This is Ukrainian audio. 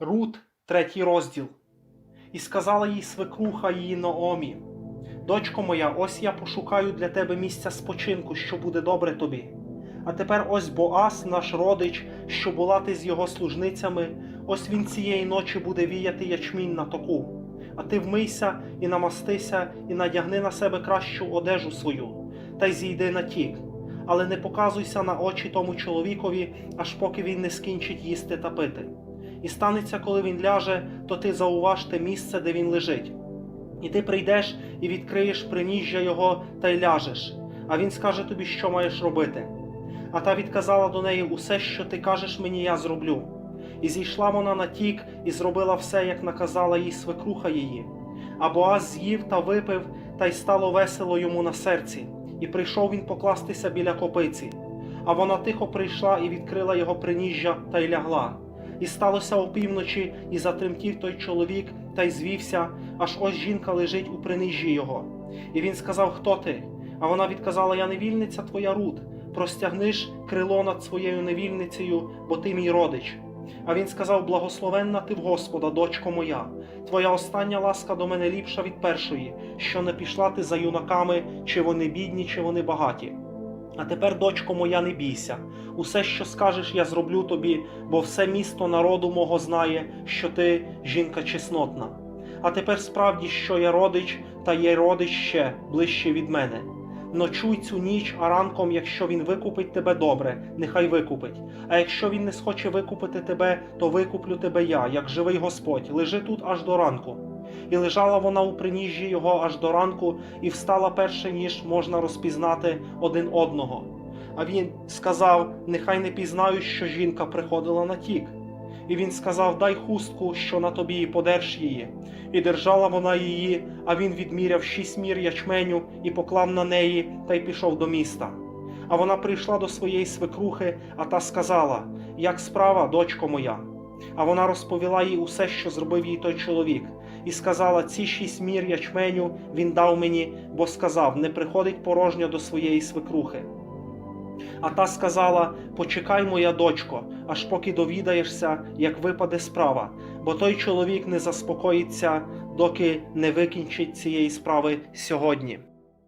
Рут, третій розділ. І сказала їй свекруха її Наомі: Дочко моя, ось я пошукаю для тебе місця спочинку, що буде добре тобі. А тепер ось Боас, наш родич, що була ти з його служницями, ось він цієї ночі буде віяти ячмінь на току. А ти вмийся і намастися, і надягни на себе кращу одежу свою, та й зійди на тік. Але не показуйся на очі тому чоловікові, аж поки він не скінчить їсти та пити. І станеться, коли він ляже, то ти зауваж те місце, де він лежить. І ти прийдеш і відкриєш приніжжя його та й ляжеш, а він скаже тобі, що маєш робити. А та відказала до неї усе, що ти кажеш мені, я зроблю. І зійшла вона на тік і зробила все, як наказала їй свекруха її. А Боаз з'їв та випив, та й стало весело йому на серці, і прийшов він покластися біля копиці. А вона тихо прийшла і відкрила його приніжжя та й лягла. І сталося опівночі, і затремтів той чоловік та й звівся, аж ось жінка лежить у принижжі його. І він сказав: Хто ти? А вона відказала: Я невільниця твоя Рут. Простягниш крило над своєю невільницею, бо ти мій родич. А він сказав: Благословенна ти в Господа, дочко моя. Твоя остання ласка до мене ліпша від першої, що не пішла ти за юнаками, чи вони бідні, чи вони багаті. А тепер, дочко моя, не бійся. Усе, що скажеш, я зроблю тобі, бо все місто народу мого знає, що ти жінка чеснотна. А тепер справді, що я родич, та є родич ще ближче від мене. Ночуй цю ніч, а ранком, якщо він викупить тебе добре, нехай викупить. А якщо він не схоче викупити тебе, то викуплю тебе я, як живий Господь. Лежи тут аж до ранку. І лежала вона у приніжжі його аж до ранку, і встала перше, ніж можна розпізнати один одного. А він сказав: Нехай не пізнаю, що жінка приходила на тік. І він сказав: Дай хустку, що на тобі, і подерж її. І держала вона її, а він відміряв шість мір ячменю і поклав на неї та й пішов до міста. А вона прийшла до своєї свекрухи, а та сказала: Як справа, дочко моя? А вона розповіла їй усе, що зробив їй той чоловік, і сказала: Ці шість мір ячменю він дав мені, бо сказав: не приходить порожньо до своєї свекрухи. А та сказала: Почекай, моя дочко, аж поки довідаєшся, як випаде справа, бо той чоловік не заспокоїться, доки не викінчить цієї справи сьогодні.